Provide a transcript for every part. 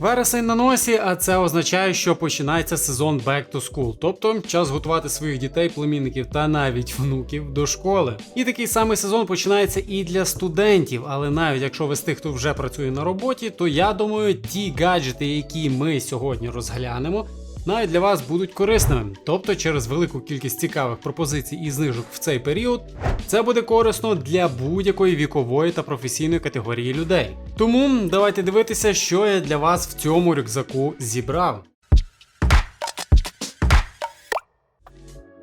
Вересень на носі, а це означає, що починається сезон Back to School, тобто час готувати своїх дітей, племінників та навіть внуків до школи. І такий самий сезон починається і для студентів, але навіть якщо ви з тих, хто вже працює на роботі, то я думаю, ті гаджети, які ми сьогодні розглянемо. Навіть для вас будуть корисними, тобто через велику кількість цікавих пропозицій і знижок в цей період, це буде корисно для будь-якої вікової та професійної категорії людей. Тому давайте дивитися, що я для вас в цьому рюкзаку зібрав.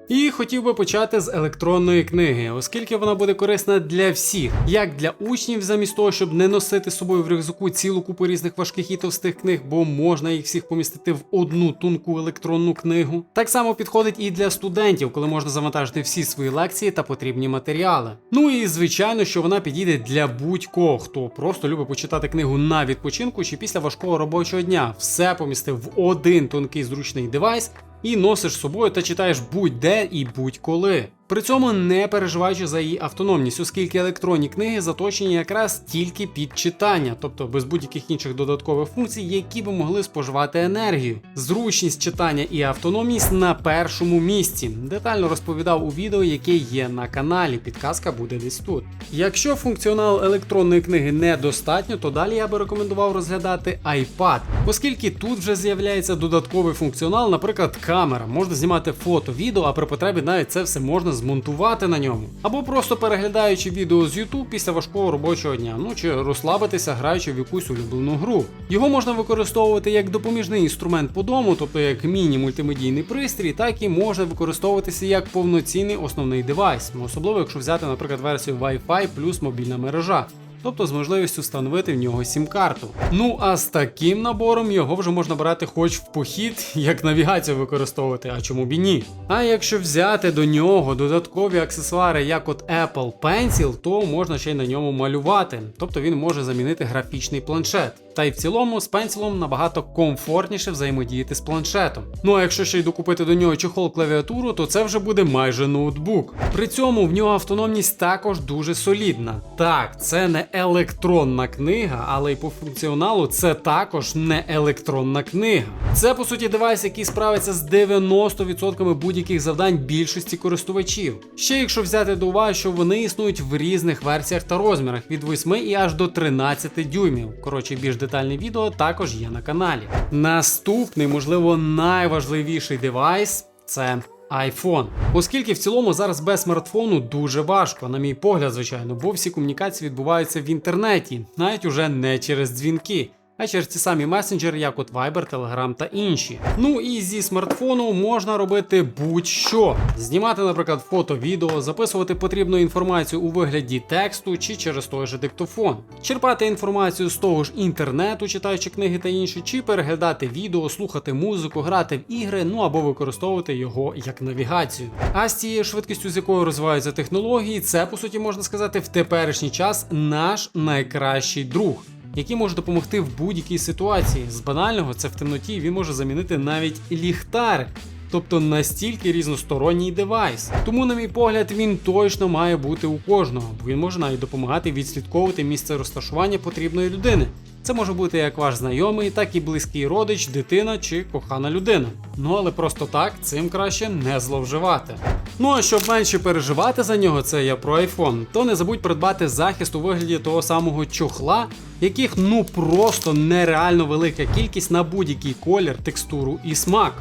І хотів би почати з електронної книги, оскільки вона буде корисна для всіх, як для учнів, замість того, щоб не носити з собою в рюкзаку цілу купу різних важких і товстих книг, бо можна їх всіх помістити в одну тонку електронну книгу. Так само підходить і для студентів, коли можна завантажити всі свої лекції та потрібні матеріали. Ну і звичайно, що вона підійде для будь-кого, хто просто любить почитати книгу на відпочинку чи після важкого робочого дня. Все помістив в один тонкий зручний девайс і носиш з собою та читаєш будь-де і будь-коли. При цьому не переживаючи за її автономність, оскільки електронні книги заточені якраз тільки під читання, тобто без будь-яких інших додаткових функцій, які би могли споживати енергію. Зручність читання і автономність на першому місці. Детально розповідав у відео, яке є на каналі. Підказка буде десь тут. Якщо функціонал електронної книги недостатньо, то далі я би рекомендував розглядати iPad, оскільки тут вже з'являється додатковий функціонал, наприклад, камера. Можна знімати фото, відео, а при потребі навіть це все можна змонтувати на ньому. Або просто переглядаючи відео з YouTube після важкого робочого дня, ну чи розслабитися, граючи в якусь улюблену гру. Його можна використовувати як допоміжний інструмент по дому, тобто як міні-мультимедійний пристрій, так і може використовуватися як повноцінний основний девайс, особливо якщо взяти, наприклад, версію Wi-Fi плюс мобільна мережа. Тобто з можливістю встановити в нього сім-карту. Ну а з таким набором його вже можна брати хоч в похід, як навігацію використовувати, а чому б і ні. А якщо взяти до нього додаткові аксесуари, як от Apple Pencil, то можна ще й на ньому малювати. Тобто він може замінити графічний планшет. Та й в цілому з пенсілом набагато комфортніше взаємодіяти з планшетом. Ну а якщо ще й докупити до нього чохол клавіатуру, то це вже буде майже ноутбук. При цьому в нього автономність також дуже солідна. Так, це не електронна книга, але й по функціоналу це також не електронна книга. Це по суті девайс, який справиться з 90% будь-яких завдань більшості користувачів. Ще якщо взяти до уваги, що вони існують в різних версіях та розмірах від 8 і аж до 13 дюймів. Коротше, більш детальне відео також є на каналі. Наступний, можливо, найважливіший девайс це iPhone. Оскільки в цілому зараз без смартфону дуже важко, на мій погляд, звичайно, бо всі комунікації відбуваються в інтернеті, навіть уже не через дзвінки. А через ті самі месенджери, як от Viber, Telegram та інші. Ну і зі смартфону можна робити будь-що: знімати, наприклад, фото, відео, записувати потрібну інформацію у вигляді тексту чи через той же диктофон, черпати інформацію з того ж інтернету, читаючи книги та інші, чи переглядати відео, слухати музику, грати в ігри, ну або використовувати його як навігацію. А з цією швидкістю, з якою розвиваються технології, це по суті можна сказати в теперішній час наш найкращий друг який може допомогти в будь-якій ситуації. З банального це в темноті він може замінити навіть ліхтар. Тобто настільки різносторонній девайс. Тому, на мій погляд, він точно має бути у кожного, бо він може навіть допомагати відслідковувати місце розташування потрібної людини. Це може бути як ваш знайомий, так і близький родич, дитина чи кохана людина. Ну але просто так цим краще не зловживати. Ну а щоб менше переживати за нього, це я про iPhone, то не забудь придбати захист у вигляді того самого чохла, яких ну просто нереально велика кількість на будь-який колір, текстуру і смак.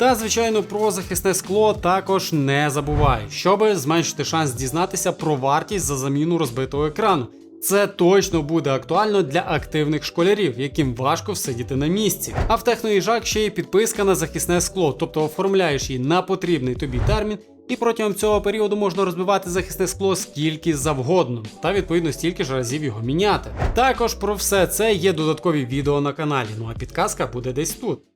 Та, звичайно, про захисне скло також не забувай, щоби зменшити шанс дізнатися про вартість за заміну розбитого екрану. Це точно буде актуально для активних школярів, яким важко всидіти на місці. А в техноїжак ще є підписка на захисне скло, тобто оформляєш її на потрібний тобі термін. І протягом цього періоду можна розбивати захисне скло скільки завгодно, та відповідно стільки ж разів його міняти. Також про все це є додаткові відео на каналі. Ну а підказка буде десь тут.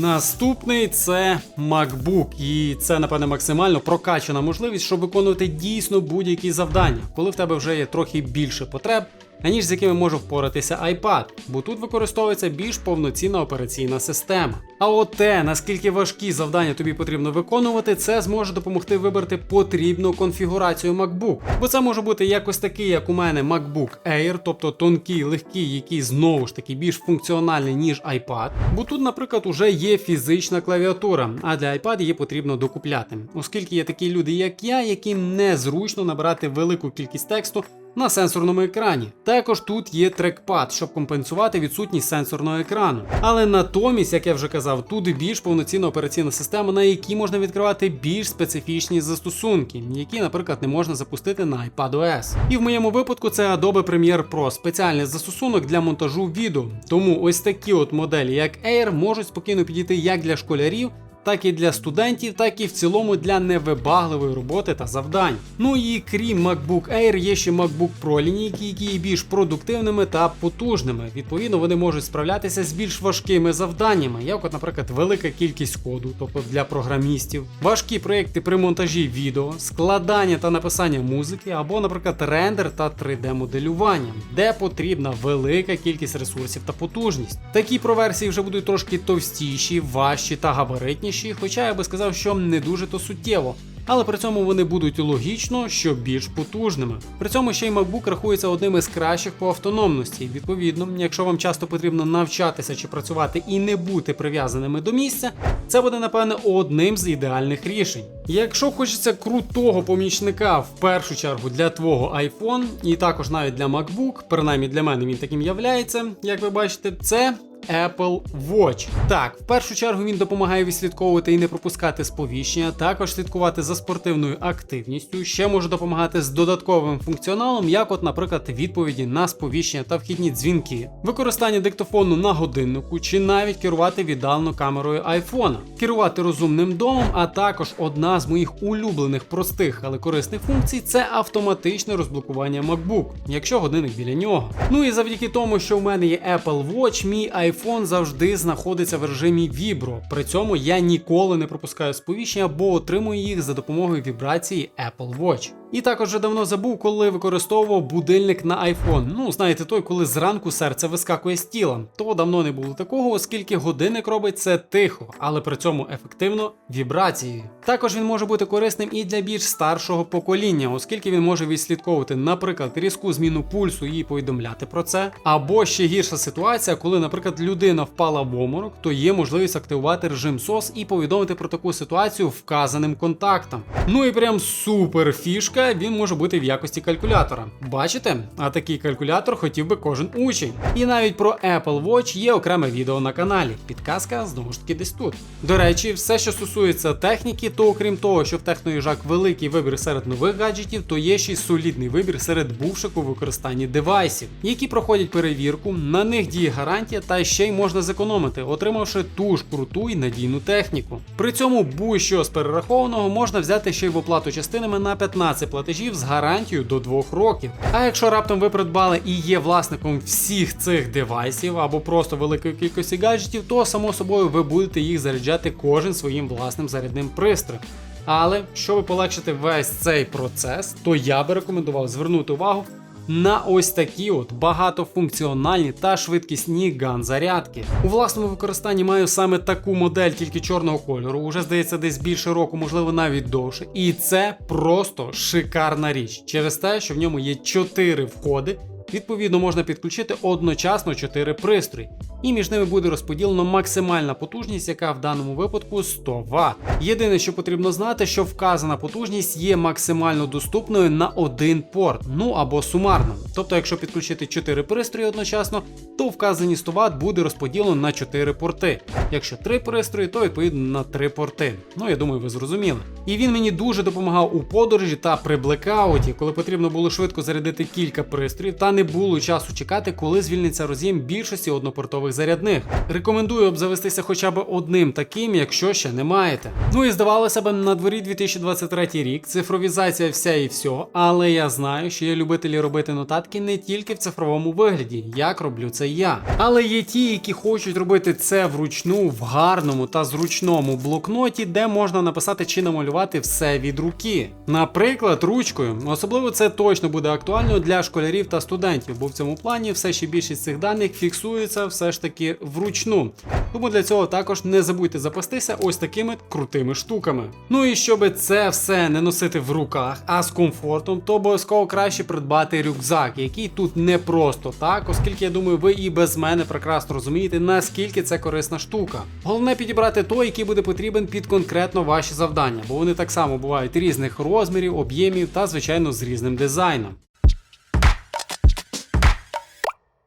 Наступний це MacBook, і це, напевне, максимально прокачана можливість, щоб виконувати дійсно будь-які завдання, коли в тебе вже є трохи більше потреб, аніж з якими може впоратися iPad, бо тут використовується більш повноцінна операційна система. А от те, наскільки важкі завдання тобі потрібно виконувати, це зможе допомогти вибрати потрібну конфігурацію MacBook. Бо це може бути якось такий, як у мене MacBook Air, тобто тонкий, легкий, який знову ж таки більш функціональний, ніж iPad. Бо тут, наприклад, уже є фізична клавіатура, а для iPad її потрібно докупляти, оскільки є такі люди, як я, яким незручно набирати велику кількість тексту на сенсорному екрані. Також тут є трекпад, щоб компенсувати відсутність сенсорного екрану. Але натомість, як я вже казав, тут більш повноцінна операційна система, на якій можна відкривати більш специфічні застосунки, які, наприклад, не можна запустити на iPadOS. І в моєму випадку це Adobe Premiere Pro, спеціальний застосунок для монтажу відео. Тому ось такі от моделі, як Air, можуть спокійно підійти як для школярів так і для студентів, так і в цілому для невибагливої роботи та завдань. Ну і крім MacBook Air, є ще MacBook Pro лінійки, які є більш продуктивними та потужними. Відповідно, вони можуть справлятися з більш важкими завданнями, як, от, наприклад, велика кількість коду, тобто для програмістів, важкі проекти при монтажі відео, складання та написання музики, або, наприклад, рендер та 3D-моделювання, де потрібна велика кількість ресурсів та потужність. Такі проверсії вже будуть трошки товстіші, важчі та габаритніші, хоча я би сказав, що не дуже то суттєво. Але при цьому вони будуть логічно, що більш потужними. При цьому ще й MacBook рахується одним із кращих по автономності. Відповідно, якщо вам часто потрібно навчатися чи працювати і не бути прив'язаними до місця, це буде напевне одним з ідеальних рішень. Якщо хочеться крутого помічника в першу чергу для твого iPhone, і також навіть для MacBook, принаймні для мене він таким являється, як ви бачите, це Apple Watch. Так, в першу чергу він допомагає відслідковувати і не пропускати сповіщення, також слідкувати за спортивною активністю. Ще може допомагати з додатковим функціоналом, як, от, наприклад, відповіді на сповіщення та вхідні дзвінки, використання диктофону на годиннику, чи навіть керувати віддалено камерою iPhone, керувати розумним домом, а також одна з моїх улюблених простих, але корисних функцій це автоматичне розблокування MacBook, якщо годинник біля нього. Ну і завдяки тому, що в мене є Apple Watch, мій iPhone завжди знаходиться в режимі Vibro. При цьому я ніколи не пропускаю сповіщення, бо отримую їх за допомогою вібрації Apple Watch. І також вже давно забув, коли використовував будильник на iPhone. Ну, знаєте, той, коли зранку серце вискакує з тіла. То давно не було такого, оскільки годинник робить це тихо, але при цьому ефективно вібрацією. Також він може бути корисним і для більш старшого покоління, оскільки він може відслідковувати, наприклад, різку зміну пульсу і повідомляти про це. Або ще гірша ситуація, коли, наприклад, людина впала в оморок, то є можливість активувати режим SOS і повідомити про таку ситуацію вказаним контактам. Ну і прям супер фішка він може бути в якості калькулятора. Бачите? А такий калькулятор хотів би кожен учень. І навіть про Apple Watch є окреме відео на каналі. Підказка знову ж таки десь тут. До речі, все, що стосується техніки, то окрім того, що в техноїжак великий вибір серед нових гаджетів, то є ще й солідний вибір серед бувших у використанні девайсів, які проходять перевірку, на них діє гарантія, та ще й можна зекономити, отримавши ту ж круту і надійну техніку. При цьому будь-що з перерахованого можна взяти ще й в оплату частинами на 15 платежів з гарантією до 2 років. А якщо раптом ви придбали і є власником всіх цих девайсів або просто великої кількості гаджетів, то само собою ви будете їх заряджати кожен своїм власним зарядним пристроєм. Але щоб полегшити весь цей процес, то я би рекомендував звернути увагу на ось такі от багатофункціональні та швидкісні ган-зарядки. У власному використанні маю саме таку модель, тільки чорного кольору. Уже здається, десь більше року, можливо, навіть довше. І це просто шикарна річ через те, що в ньому є 4 входи. Відповідно, можна підключити одночасно 4 пристрої, і між ними буде розподілено максимальна потужність, яка в даному випадку 100 Вт. Єдине, що потрібно знати, що вказана потужність є максимально доступною на один порт, ну або сумарно. Тобто, якщо підключити 4 пристрої одночасно, то вказані 100 Вт буде розподілено на 4 порти. Якщо 3 пристрої, то відповідно на 3 порти. Ну я думаю, ви зрозуміли. І він мені дуже допомагав у подорожі та при блекауті, коли потрібно було швидко зарядити кілька пристроїв, та не було часу чекати, коли звільниться роз'єм більшості однопортових додаткових зарядних. Рекомендую обзавестися хоча б одним таким, якщо ще не маєте. Ну і здавалося б, на дворі 2023 рік, цифровізація вся і всього, але я знаю, що є любителі робити нотатки не тільки в цифровому вигляді, як роблю це я. Але є ті, які хочуть робити це вручну в гарному та зручному блокноті, де можна написати чи намалювати все від руки. Наприклад, ручкою. Особливо це точно буде актуально для школярів та студентів, бо в цьому плані все ще більшість цих даних фіксується все ж таки вручну. Тому для цього також не забудьте запастися ось такими крутими штуками. Ну і щоб це все не носити в руках, а з комфортом, то обов'язково краще придбати рюкзак, який тут не просто так, оскільки я думаю, ви і без мене прекрасно розумієте, наскільки це корисна штука. Головне підібрати той, який буде потрібен під конкретно ваші завдання, бо вони так само бувають різних розмірів, об'ємів та, звичайно, з різним дизайном.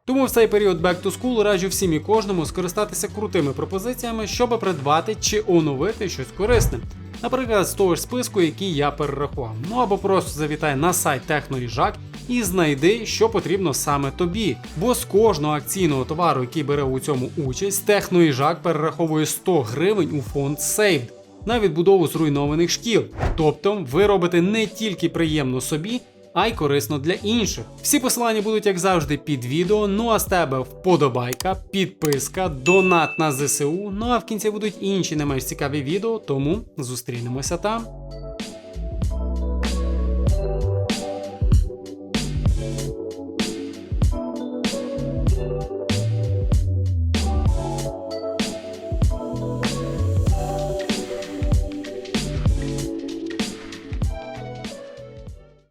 Тому в цей період Back to School раджу всім і кожному скористатися крутими пропозиціями, щоб придбати чи оновити щось корисне. Наприклад, з того ж списку, який я перерахував. Ну або просто завітай на сайт Техноїжак і знайди, що потрібно саме тобі. Бо з кожного акційного товару, який бере у цьому участь, Техноїжак перераховує 100 гривень у фонд Saved на відбудову зруйнованих шкіл. Тобто ви робите не тільки приємно собі, а й корисно для інших. Всі посилання будуть, як завжди, під відео. Ну а з тебе вподобайка, підписка, донат на ЗСУ. Ну а в кінці будуть інші не менш цікаві відео, тому зустрінемося там.